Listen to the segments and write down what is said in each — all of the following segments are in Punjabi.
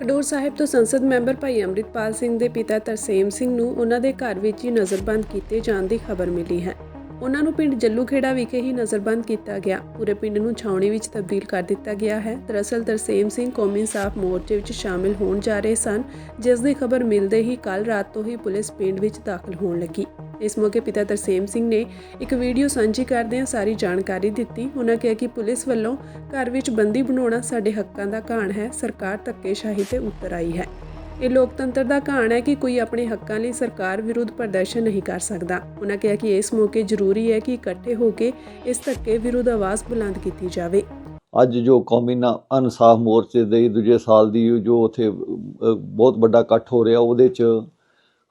ਖਡੂਰ ਸਾਹਿਬ ਤੋਂ ਸੰਸਦ ਮੈਂਬਰ ਭਾਈ ਅੰਮ੍ਰਿਤਪਾਲ ਸਿੰਘ ਦੇ ਪਿਤਾ ਤਰਸੇਮ ਸਿੰਘ ਨੂੰ ਉਹਨਾਂ ਦੇ ਘਰ ਵਿੱਚ ਹੀ ਨਜ਼ਰਬੰਦ ਕੀਤੇ ਜਾਣ ਦੀ ਖਬਰ ਮਿਲੀ ਹੈ। ਉਹਨਾਂ ਨੂੰ ਪਿੰਡ ਜੱਲੂਖੇੜਾ ਵਿਖੇ ਹੀ ਨਜ਼ਰਬੰਦ ਕੀਤਾ ਗਿਆ। ਪੂਰੇ ਪਿੰਡ ਨੂੰ ਛਾਉਣੀ ਵਿੱਚ ਤਬਦੀਲ ਕਰ ਦਿੱਤਾ ਗਿਆ ਹੈ। ਦਰਅਸਲ ਤਰਸੇਮ ਸਿੰਘ ਕੌਮੀ ਇਨਸਾਫ ਮੋਰਚੇ ਵਿੱਚ ਸ਼ਾਮਿਲ ਹੋਣ ਜਾ ਰਹੇ ਸਨ, ਜਿਸ ਦੀ ਖਬਰ ਮਿਲਦੇ ਹੀ ਕੱਲ ਰਾਤ ਤੋਂ ਹੀ ਪੁਲਿਸ ਪਿੰਡ ਵਿੱਚ ਦਾਖਲ ਹੋਣ ਲੱਗੀ। ਇਸ ਮੌਕੇ ਪਿਤਾ ਤਰਸੇਮ ਸਿੰਘ ਨੇ ਇੱਕ ਵੀਡੀਓ ਸਾਂਝੀ ਕਰਦਿਆਂ ਸਾਰੀ ਜਾਣਕਾਰੀ ਦਿੱਤੀ। ਉਹਨਾਂ ਕਿਹਾ ਕਿ ਪੁਲਿਸ ਵੱਲੋਂ ਘਰ ਵਿੱਚ ਬੰਦੀ ਬਣਾਉਣਾ ਸਾਡੇ ਹੱਕਾਂ ਦਾ ਘਾਣ ਹੈ। ਸਰਕਾਰ ਧੱਕੇਸ਼ਾਹੀ ਤੇ ਉਤਰ ਆਈ ਹੈ। ਇਹ ਲੋਕਤੰਤਰ ਦਾ ਘਾਣ ਹੈ ਕਿ ਕੋਈ ਆਪਣੇ ਹੱਕਾਂ ਲਈ ਸਰਕਾਰ ਵਿਰੁੱਧ ਪ੍ਰਦਰਸ਼ਨ ਨਹੀਂ ਕਰ ਸਕਦਾ। ਉਹਨਾਂ ਕਿਹਾ ਕਿ ਇਸ ਮੌਕੇ ਜ਼ਰੂਰੀ ਹੈ ਕਿ ਇਕੱਠੇ ਹੋ ਕੇ ਇਸ ਧੱਕੇ ਵਿਰੁੱਧ ਆਵਾਜ਼ ਬੁਲੰਦ ਕੀਤੀ ਜਾਵੇ। ਅੱਜ ਜੋ ਕੌਮੀ ਨਾ ਇਨਸਾਫ ਮੋਰਚੇ ਦੇ ਦੂਜੇ ਸਾਲ ਦੀ ਜੋ ਉਥੇ ਬਹੁਤ ਵੱਡਾ ਇਕੱਠ ਹੋ ਰਿਹਾ, ਉਹਦੇ ਚ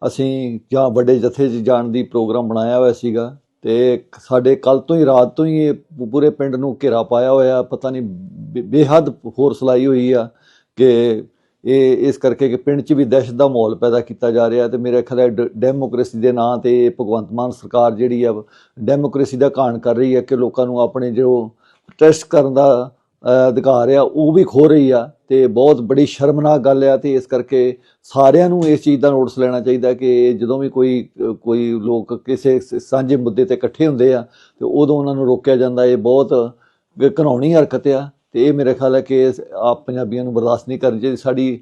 ਅਸੀਂ ਜਾਂ ਵੱਡੇ ਜਥੇ 'ਚ ਜਾਣ ਦੀ ਪ੍ਰੋਗਰਾਮ ਬਣਾਇਆ ਹੋਇਆ ਸੀਗਾ ਤੇ ਸਾਡੇ ਕੱਲ ਤੋਂ ਹੀ, ਰਾਤ ਤੋਂ ਹੀ ਇਹ ਪੂਰੇ ਪਿੰਡ ਨੂੰ ਘੇਰਾ ਪਾਇਆ ਹੋਇਆ, ਪਤਾ ਨਹੀਂ ਬੇ- ਬੇਹੱਦ ਫੋਰਸ ਲਾਈ ਹੋਈ ਆ ਕਿ ਇਹ, ਇਸ ਕਰਕੇ ਕਿ ਪਿੰਡ 'ਚ ਵੀ ਦਹਿਸ਼ਤ ਦਾ ਮਾਹੌਲ ਪੈਦਾ ਕੀਤਾ ਜਾ ਰਿਹਾ ਤੇ ਮੇਰੇ ਖਿਆਲ ਹੈ ਡ- ਡੈਮੋਕ੍ਰੇਸੀ ਦੇ ਨਾਂ ਤੇ ਭਗਵੰਤ ਮਾਨ ਸਰਕਾਰ ਜਿਹੜੀ ਆ, ਡੈਮੋਕ੍ਰੇਸੀ ਦਾ ਘਾਣ ਕਰ ਰਹੀ ਹੈ ਕਿ ਲੋਕਾਂ ਨੂੰ ਆਪਣੇ ਜੋ ਟੈਸਟ ਕਰਨ ਦਾ ਅਧਿਕਾਰ ਆ, ਉਹ ਵੀ ਖੋ ਰਹੀ ਆ ਤੇ ਬਹੁਤ ਬੜੀ ਸ਼ਰਮਨਾਕ ਗੱਲ ਆ ਤੇ ਇਸ ਕਰਕੇ ਸਾਰਿਆਂ ਨੂੰ ਇਸ ਚੀਜ਼ ਦਾ ਨੋਟਿਸ ਲੈਣਾ ਚਾਹੀਦਾ ਕਿ ਜਦੋਂ ਵੀ ਕੋਈ ਕੋਈ ਲੋਕ ਕਿਸੇ ਸਾਂਝੇ ਮੁੱਦੇ ਤੇ ਇਕੱਠੇ ਹੁੰਦੇ ਆ ਤੇ ਉਦੋਂ ਉਹਨਾਂ ਨੂੰ ਰੋਕਿਆ ਜਾਂਦਾ, ਇਹ ਬਹੁਤ ਘਿਨਾਉਣੀ ਹਰਕਤ ਆ ਤੇ ਇਹ ਮੇਰੇ ਖਿਆਲ ਹੈ ਕਿ ਆਪ ਪੰਜਾਬੀਆਂ ਨੂੰ ਬਰਦਾਸ਼ਤ ਨਹੀਂ ਕਰਨੀ ਚਾਹੀਦੀ। ਸਾਡੀ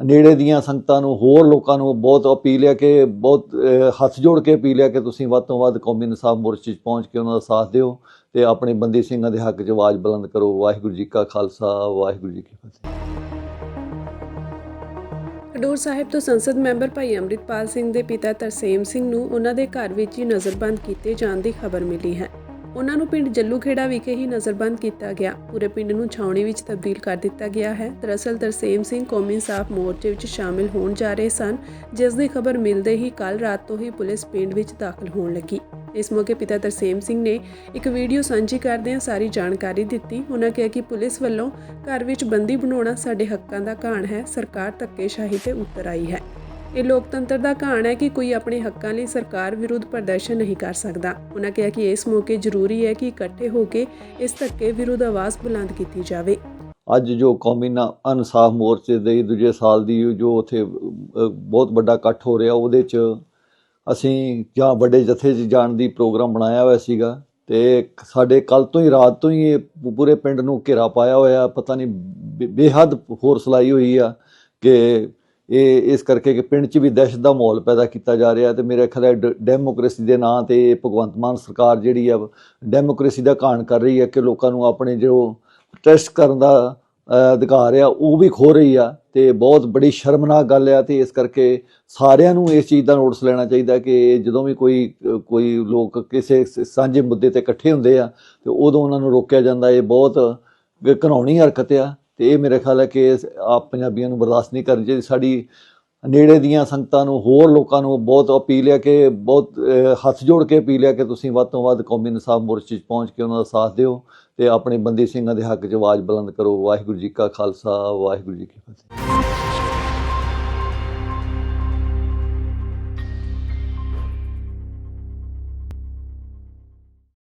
ਨੇੜੇ ਦੀਆਂ ਸੰਗਤਾਂ ਨੂੰ, ਹੋਰ ਲੋਕਾਂ ਨੂੰ ਬਹੁਤ ਅਪੀਲ ਹੈ ਕਿ, ਬਹੁਤ ਹੱਥ ਜੋੜ ਕੇ ਅਪੀਲ ਹੈ ਕਿ ਤੁਸੀਂ ਵੱਧ ਤੋਂ ਵੱਧ ਕੌਮੀ ਇਨਸਾਫ ਮੋਰਚੇ 'ਚ ਪਹੁੰਚ ਕੇ ਉਹਨਾਂ ਦਾ ਸਾਥ ਦਿਓ ਤੇ ਆਪਣੇ ਬੰਦੀ ਸਿੰਘਾਂ ਦੇ ਹੱਕ 'ਚ ਆਵਾਜ਼ ਬੁਲੰਦ ਕਰੋ। ਵਾਹਿਗੁਰੂ ਜੀ ਕਾ ਖਾਲਸਾ, ਵਾਹਿਗੁਰੂ ਜੀ ਕੀ ਫਤਿਹ। ਖਡੂਰ ਸਾਹਿਬ ਤੋਂ ਸੰਸਦ ਮੈਂਬਰ ਭਾਈ ਅੰਮ੍ਰਿਤਪਾਲ ਸਿੰਘ ਦੇ ਪਿਤਾ ਤਰਸੇਮ ਸਿੰਘ ਨੂੰ ਉਹਨਾਂ ਦੇ ਘਰ ਵਿੱਚ ਹੀ ਨਜ਼ਰਬੰਦ ਕੀਤੇ ਜਾਣ ਦੀ ਖਬਰ ਮਿਲੀ ਹੈ। ਉਹਨਾਂ ਨੂੰ ਪਿੰਡ ਜੱਲੂਖੇੜਾ ਵਿਖੇ ਹੀ ਨਜ਼ਰਬੰਦ ਕੀਤਾ ਗਿਆ। ਪੂਰੇ ਪਿੰਡ ਨੂੰ ਛਾਉਣੀ ਵਿੱਚ ਤਬਦੀਲ ਕਰ ਦਿੱਤਾ ਗਿਆ ਹੈ। ਦਰਅਸਲ ਤਰਸੇਮ ਸਿੰਘ ਕੌਮੀ ਇਨਸਾਫ ਮੋਰਚੇ ਵਿੱਚ ਸ਼ਾਮਿਲ ਹੋਣ ਜਾ ਰਹੇ ਸਨ, ਜਿਸ ਦੀ ਖਬਰ ਮਿਲਦੇ ਹੀ ਕੱਲ ਰਾਤ ਤੋਂ ਹੀ ਪੁਲਿਸ ਪਿੰਡ ਵਿੱਚ ਦਾਖਲ ਹੋਣ ਲੱਗੀ। ਇਸ ਮੌਕੇ ਪਿਤਾ ਤਰਸੇਮ ਸਿੰਘ ਨੇ ਇੱਕ ਵੀਡੀਓ ਸਾਂਝੀ ਕਰਦਿਆਂ ਸਾਰੀ ਜਾਣਕਾਰੀ ਦਿੱਤੀ। ਉਹਨਾਂ ਕਿਹਾ ਕਿ ਪੁਲਿਸ ਵੱਲੋਂ ਘਰ ਵਿੱਚ ਬੰਦੀ ਬਣਾਉਣਾ ਸਾਡੇ ਹੱਕਾਂ ਦਾ ਘਾਣ ਹੈ। ਸਰਕਾਰ ਧੱਕੇਸ਼ਾਹੀ ਤੇ ਉਤਰ ਆਈ ਹੈ। ਇਹ ਲੋਕਤੰਤਰ ਦਾ ਘਾਣ ਹੈ ਕਿ ਕੋਈ ਆਪਣੇ ਹੱਕਾਂ ਲਈ ਸਰਕਾਰ ਵਿਰੁੱਧ ਪ੍ਰਦਰਸ਼ਨ ਨਹੀਂ ਕਰ ਸਕਦਾ। ਉਹਨਾਂ ਕਿਹਾ ਕਿ ਇਸ ਮੌਕੇ ਜ਼ਰੂਰੀ ਹੈ ਕਿ ਇਕੱਠੇ ਹੋ ਕੇ ਇਸ ਧੱਕੇ ਵਿਰੁੱਧ ਆਵਾਜ਼ ਬੁਲੰਦ ਕੀਤੀ ਜਾਵੇ। ਅੱਜ ਜੋ ਕੌਮੀ ਨਾ ਇਨਸਾਫ ਮੋਰਚੇ ਦੇ ਦੂਜੇ ਸਾਲ ਦੀ ਜੋ ਉਥੇ ਬਹੁਤ ਵੱਡਾ ਇਕੱਠ ਹੋ ਰਿਹਾ, ਉਹਦੇ 'ਚ ਅਸੀਂ ਜਾਂ ਵੱਡੇ ਜਥੇ 'ਚ ਜਾਣ ਦੀ ਪ੍ਰੋਗਰਾਮ ਬਣਾਇਆ ਹੋਇਆ ਸੀਗਾ ਤੇ ਸਾਡੇ ਕੱਲ ਤੋਂ ਹੀ, ਰਾਤ ਤੋਂ ਹੀ ਇਹ ਪੂਰੇ ਪਿੰਡ ਨੂੰ ਘੇਰਾ ਪਾਇਆ ਹੋਇਆ, ਪਤਾ ਨਹੀਂ ਬੇਹੱਦ ਫੋਰਸ ਲਾਈ ਹੋਈ ਆ ਕਿ ਇਹ ਇਸ ਕਰਕੇ ਕਿ ਪਿੰਡ 'ਚ ਵੀ ਦਹਿਸ਼ਤ ਦਾ ਮਾਹੌਲ ਪੈਦਾ ਕੀਤਾ ਜਾ ਰਿਹਾ ਤੇ ਮੇਰੇ ਖਿਆਲ ਹੈ ਡ- ਡੈਮੋਕ੍ਰੇਸੀ ਦੇ ਨਾਂ ਤੇ ਭਗਵੰਤ ਮਾਨ ਸਰਕਾਰ ਜਿਹੜੀ ਆ, ਡੈਮੋਕ੍ਰੇਸੀ ਦਾ ਘਾਣ ਕਰ ਰਹੀ ਹੈ ਕਿ ਲੋਕਾਂ ਨੂੰ ਆਪਣੇ ਜੋ ਟੈਸਟ ਕਰਨ ਦਾ ਅਧਿਕਾਰ ਆ, ਉਹ ਵੀ ਖੋ ਰਹੀ ਆ ਤੇ ਬਹੁਤ ਬੜੀ ਸ਼ਰਮਨਾਕ ਗੱਲ ਆ ਤੇ ਇਸ ਕਰਕੇ ਸਾਰਿਆਂ ਨੂੰ ਇਸ ਚੀਜ਼ ਦਾ ਨੋਟਿਸ ਲੈਣਾ ਚਾਹੀਦਾ ਕਿ ਜਦੋਂ ਵੀ ਕੋਈ ਕੋਈ ਲੋਕ ਕਿਸੇ ਸਾਂਝੇ ਮੁੱਦੇ ਤੇ ਇਕੱਠੇ ਹੁੰਦੇ ਆ ਤੇ ਉਦੋਂ ਉਹਨਾਂ ਨੂੰ ਰੋਕਿਆ ਜਾਂਦਾ, ਇਹ ਬਹੁਤ ਘਿਨਾਉਣੀ ਹਰਕਤ ਆ। ਤੇ ਇਹ ਮੇਰੇ ਖਿਆਲ ਹੈ ਕਿ ਆਪ ਪੰਜਾਬੀਆਂ ਨੂੰ ਬਰਦਾਸ਼ਤ ਨਹੀਂ ਕਰਨੀ ਚਾਹੀਦੀ। ਸਾਡੀ ਨੇੜੇ ਦੀਆਂ ਸੰਗਤਾਂ ਨੂੰ, ਹੋਰ ਲੋਕਾਂ ਨੂੰ ਬਹੁਤ ਅਪੀਲ ਹੈ ਕਿ ਬਹੁਤ ਹੱਥ ਜੋੜ ਕੇ ਅਪੀਲ ਹੈ ਕਿ ਤੁਸੀਂ ਵੱਧ ਤੋਂ ਵੱਧ ਕੌਮੀ ਇਨਸਾਫ ਮੋਰਚੇ 'ਚ ਪਹੁੰਚ ਕੇ ਉਹਨਾਂ ਦਾ ਸਾਥ ਦਿਓ ਤੇ ਆਪਣੇ ਬੰਦੀ ਸਿੰਘਾਂ ਦੇ ਹੱਕ 'ਚ ਆਵਾਜ਼ ਬੁਲੰਦ ਕਰੋ। ਵਾਹਿਗੁਰੂ ਜੀ ਕਾ ਖਾਲਸਾ, ਵਾਹਿਗੁਰੂ ਜੀ ਕੀ ਫਤਿਹ।